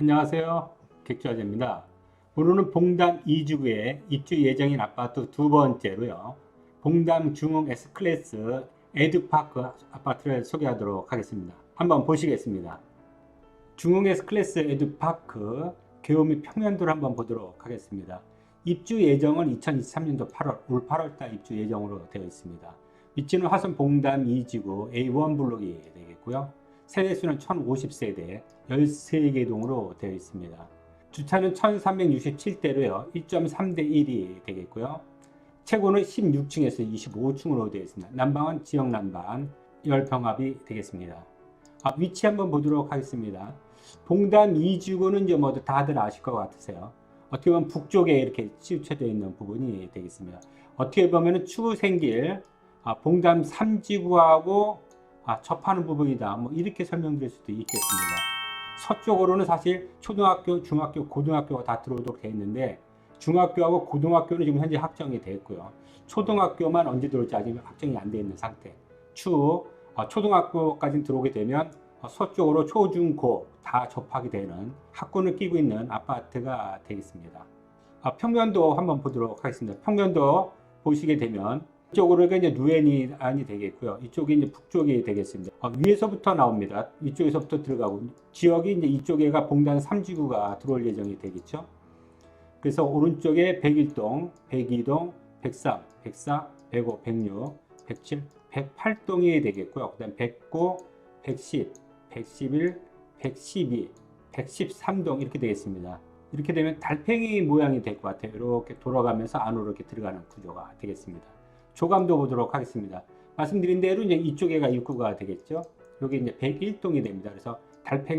안녕하세요. 객주아재입니다. 오늘은 봉담 2주구에 입주 예정인 아파트 두 번째로요. 봉담 중흥 S클래스 에듀파크 아파트를 소개하도록 하겠습니다. 한번 보시겠습니다. 중흥 S클래스 에듀파크 및 평면도를 한번 보도록 하겠습니다. 입주 예정은 2023년도 8월, 올 8월달 입주 예정으로 되어 있습니다. 위치는 화성 봉담 2지구 A1 블록이 되겠고요. 세대 수는 1050세대, 13개 동으로 되어 있습니다. 주차는 1367대로요. 1.3대 1이 되겠고요. 최고는 16층에서 25층으로 되어 있습니다. 난방은 지역 난방, 열병합이 되겠습니다. 아, 위치 한번 보도록 하겠습니다. 봉담 2주구는 이제 모두 다들 아실 것 같으세요. 어떻게 보면 북쪽에 이렇게 치우쳐져 있는 부분이 되겠습니다. 어떻게 보면 추후 생길 아, 봉담 3지구하고 아, 접하는 부분이다. 뭐 이렇게 설명드릴 수도 있겠습니다. 서쪽으로는 사실 초등학교, 중학교, 고등학교가 다 들어오도록 되어 있는데 중학교하고 고등학교는 지금 현재 확정이 되어 있고요. 초등학교만 언제 들어올지 아직 확정이 안 되어 있는 상태. 추후 어, 초등학교까지 들어오게 되면 어, 서쪽으로 초, 중, 고 다 접하게 되는 학군을 끼고 있는 아파트가 되겠습니다. 아, 평면도 한번 보도록 하겠습니다. 평면도 보시게 되면 이쪽으로 이제 누엔이 안이 되겠고요. 이쪽이 이제 북쪽이 되겠습니다. 어, 위에서부터 나옵니다. 이쪽에서부터 들어가고 지역이 이제 이쪽에가 봉단 3지구가 들어올 예정이 되겠죠. 그래서 오른쪽에 101동, 102동, 103, 104, 105, 106, 107, 108동이 되겠고요. 그다음 109, 110, 111, 112, 113동 이렇게 되겠습니다. 이렇게 되면 달팽이 모양이 될 것 같아요. 이렇게 돌아가면서 안으로 이렇게 들어가는 구조가 되겠습니다. 조감도 보도록 하겠습니다. 말씀드린 대로 이제 이쪽에가 입구가 되겠죠. 여기 이제 101동이 됩니다. 그래서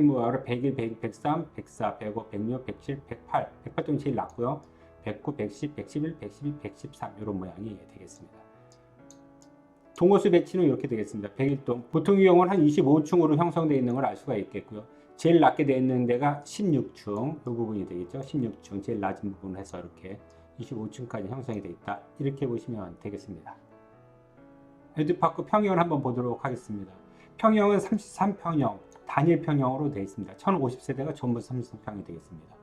모양으로 101, 102, 103, 104, 105, 106, 107, 108, 108동이 제일 낮고요. 109, 110, 111, 112, 113 이런 모양이 되겠습니다. 동호수 배치는 이렇게 되겠습니다. 101동. 보통 유형은 한 25층으로 형성되어 있는 걸 알 수가 있겠고요. 제일 낮게 되어 있는 데가 16층, 이 부분이 되겠죠. 16층, 제일 낮은 부분을 해서 이렇게 25층까지 형성이 되어 있다. 이렇게 보시면 되겠습니다. 에듀파크 평형을 한번 보도록 하겠습니다. 평형은 33평형, 단일 평형으로 되어 있습니다. 1050세대가 전부 33평이 되겠습니다.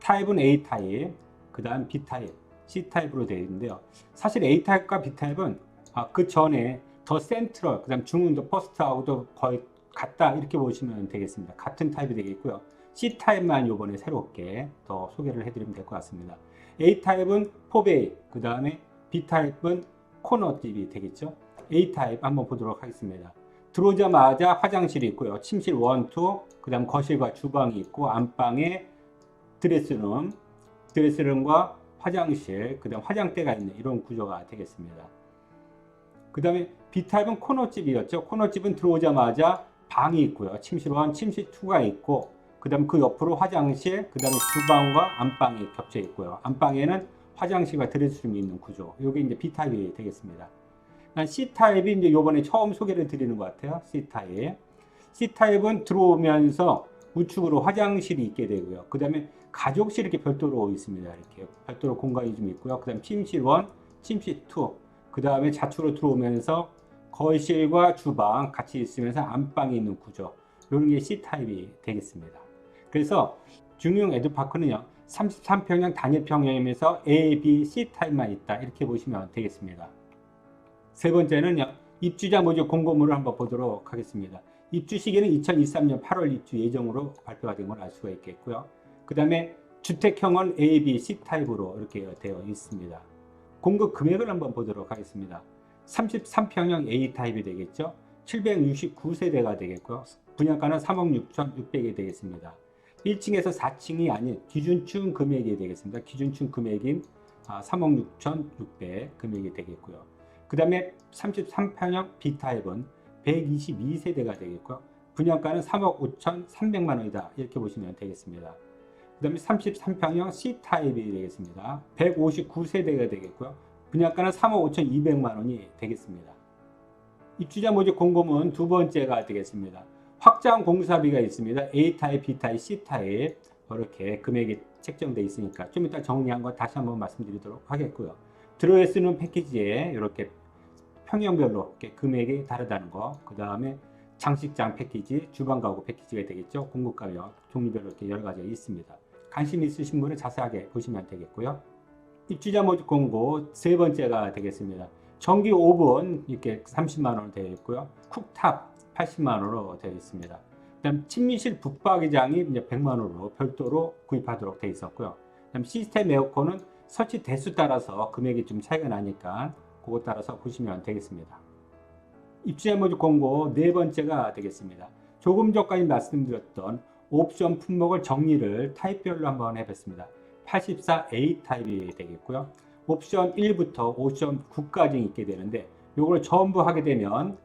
타입은 A 타입, 그 다음 B 타입, C 타입으로 되어 있는데요. 사실 A 타입과 B 타입은 아, 그 전에 더 센트럴, 그 다음 중흥도 퍼스트하고도 거의 같다 이렇게 보시면 되겠습니다. 같은 타입이 되겠고요. C 타입만 요번에 새롭게 더 소개를 해드리면 될 것 같습니다. A 타입은 포베이, 그 다음에 B 타입은 코너집이 되겠죠. A 타입 한번 보도록 하겠습니다. 들어오자마자 화장실이 있고요. 침실 1, 2, 그 다음 거실과 주방이 있고 안방에 드레스룸, 드레스룸과 화장실, 그 다음 화장대가 있는 이런 구조가 되겠습니다. 그 다음에 B타입은 코너집이었죠. 코너집은 들어오자마자 방이 있고요. 침실 1, 침실 2가 있고 그 다음 그 옆으로 화장실, 그 다음에 주방과 안방이 겹쳐 있고요. 안방에는 화장실과 드레스룸이 있는 구조. 이게 이제 B타입이 되겠습니다. C타입이 이제 요번에 처음 소개를 드리는 것 같아요. C타입. C타입은 들어오면서 우측으로 화장실이 있게 되고요. 그 다음에 가족실 이렇게 별도로 있습니다. 이렇게 별도로 공간이 좀 있고요. 그 다음 침실 1, 침실 2, 그 다음에 좌측으로 들어오면서 거실과 주방 같이 있으면서 안방이 있는 구조. 이런 게 C타입이 되겠습니다. 그래서 중용 에듀파크는요. 33평형 단일 평형이면서 A, B, C 타입만 있다. 이렇게 보시면 되겠습니다. 세 번째는요. 입주자 모집 공고문을 한번 보도록 하겠습니다. 입주 시기는 2023년 8월 입주 예정으로 발표가 된 걸 알 수가 있겠고요. 그 다음에 주택형은 A, B, C 타입으로 이렇게 되어 있습니다. 공급 금액을 한번 보도록 하겠습니다. 33평형 A 타입이 되겠죠. 769세대가 되겠고요. 분양가는 3억 6,600이 되겠습니다. 1층에서 4층이 아닌 기준층 금액이 되겠습니다. 기준층 금액인 3억 6,600 금액이 되겠고요. 그 다음에 33평형 B 타입은 122세대가 되겠고요. 분양가는 3억 5,300만 원이다. 이렇게 보시면 되겠습니다. 그 다음에 33평형 C타입이 되겠습니다. 159세대가 되겠고요. 분양가는 3억 5,200만 원이 되겠습니다. 입주자 모집 공고문 두 번째가 되겠습니다. 확장 공사비가 있습니다. A타입, B타입, C타입 이렇게 금액이 책정되어 있으니까 좀 이따 정리한 거 다시 한번 말씀드리도록 하겠고요. 들어야 쓰는 패키지에 이렇게 평형별로 이렇게 금액이 다르다는 거, 그 다음에 장식장 패키지, 주방 가구 패키지가 되겠죠. 공급 가격 종류별로 이렇게 여러 가지가 있습니다. 관심 있으신 분은 자세하게 보시면 되겠고요. 입주자 모집 공고 세 번째가 되겠습니다. 전기 오븐 이렇게 30만 원으로 되어 있고요. 쿡탑 80만 원으로 되어 있습니다. 그다음 침미실 붙박이장이 이제 100만 원으로 별도로 구입하도록 되어 있었고요. 그다음 시스템 에어컨은 설치 대수 따라서 금액이 좀 차이가 나니까 그것 따라서 보시면 되겠습니다. 입주자 모집 공고 네 번째가 되겠습니다. 조금 전까지 말씀드렸던 옵션 품목을 정리를 타입별로 한번 해봤습니다. 84A 타입이 되겠고요. 옵션 1부터 옵션 9까지 있게 되는데 이걸 전부 하게 되면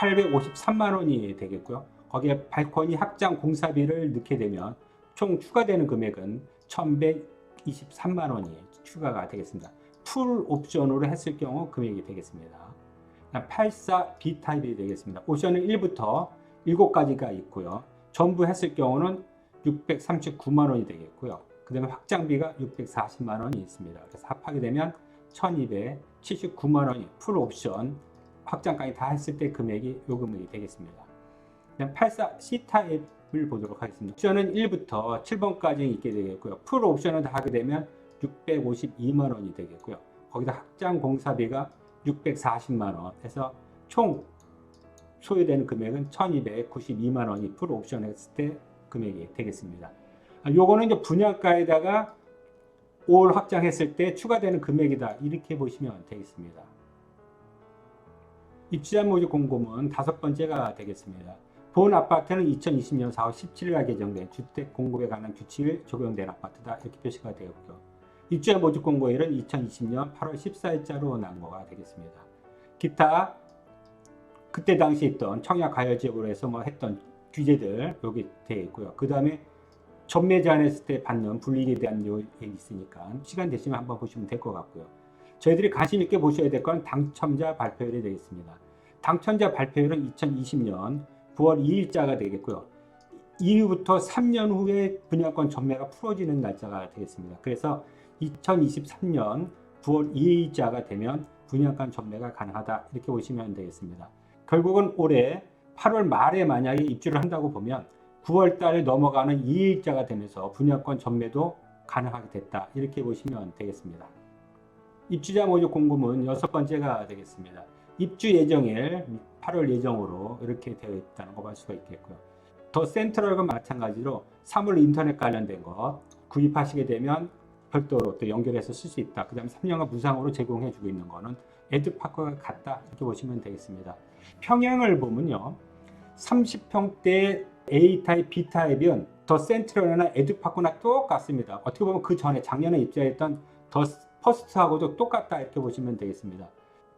853만 원이 되겠고요. 거기에 발코니 확장 공사비를 넣게 되면 총 추가되는 금액은 1123만 원이 추가가 되겠습니다. 풀 옵션으로 했을 경우 금액이 되겠습니다. 84B 타입이 되겠습니다. 옵션은 1부터 7가지가 있고요. 전부 했을 경우는 639만 원이 되겠고요. 그 다음에 확장비가 640만 원이 있습니다. 그래서 합하게 되면 1279만 원이 풀 옵션 확장까지 다 했을 때 금액이 요 금액이 되겠습니다. 그다음 84C 타입을 보도록 하겠습니다. 옵션은 1부터 7번까지 있게 되겠고요. 풀 옵션을 다 하게 되면 652만 원이 되겠고요. 거기다 확장 공사비가 640만 원 해서 총 소요되는 금액은 1292만 원이 풀 옵션 했을 때 금액이 되겠습니다. 아, 요거는 이제 분양가에다가 올 확장했을 때 추가되는 금액이다. 이렇게 보시면 되겠습니다. 입주자 모집 공고문 다섯 번째가 되겠습니다. 본 아파트는 2020년 4월 17일에 개정된 주택 공급에 관한 규칙을 적용된 아파트다. 이렇게 표시가 되었고요. 입주자 모집 공고일은 2020년 8월 14일자로 난거가 되겠습니다. 기타 그때 당시 있던 청약 가열 지역으로 해서 뭐 했던 규제들 여기 되어 있고요. 그 다음에 전매 제한했을 때 받는 불이익에 대한 요인이 있으니까 시간 되시면 한번 보시면 될 것 같고요. 저희들이 관심 있게 보셔야 될 건 당첨자 발표율이 되겠습니다. 당첨자 발표율은 2020년 9월 2일자가 되겠고요. 이후부터 3년 후에 분양권 전매가 풀어지는 날짜가 되겠습니다. 그래서 2023년 9월 2일자가 되면 분양권 전매가 가능하다 이렇게 보시면 되겠습니다. 결국은 올해 8월 말에 만약에 입주를 한다고 보면 9월 달에 넘어가는 2일자가 되면서 분양권 전매도 가능하게 됐다 이렇게 보시면 되겠습니다. 입주자 모집 공고문 여섯 번째가 되겠습니다. 입주 예정일 8월 예정으로 이렇게 되어 있다는 거 볼 수가 있겠고요. 더 센트럴과 마찬가지로 사물 인터넷 관련된 것 구입하시게 되면 별도로 또 연결해서 쓸 수 있다. 그 다음에 3년간 무상으로 제공해 주고 있는 거는 에드파크가 같다. 이렇게 보시면 되겠습니다. 평양을 보면요. 30평대 A타입, B타입은 더 센트럴이나 에드파크나 똑같습니다. 어떻게 보면 그 전에 작년에 입주했던 더 퍼스트하고도 똑같다. 이렇게 보시면 되겠습니다.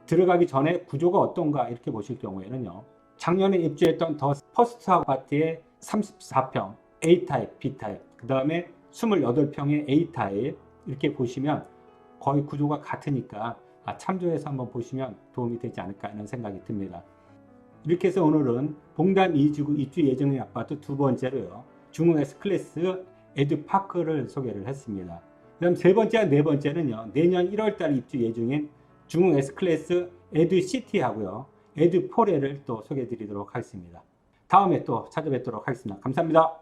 들어가기 전에 구조가 어떤가 이렇게 보실 경우에는요. 작년에 입주했던 더 퍼스트 아파트의 34평 A타입, B타입, 그 다음에 28평의 A타입 이렇게 보시면 거의 구조가 같으니까 아, 참조해서 한번 보시면 도움이 되지 않을까 하는 생각이 듭니다. 이렇게 해서 오늘은 봉담 이주구 입주 예정의 아파트 두 번째로요. 중흥 S클래스 에드파크를 소개를 했습니다. 그다음 세 번째, 네 번째는요. 내년 1월 달 입주 예정인 중흥 S클래스 에드시티 하고요. 에드포레를 또 소개해 드리도록 하겠습니다. 다음에 또 찾아뵙도록 하겠습니다. 감사합니다.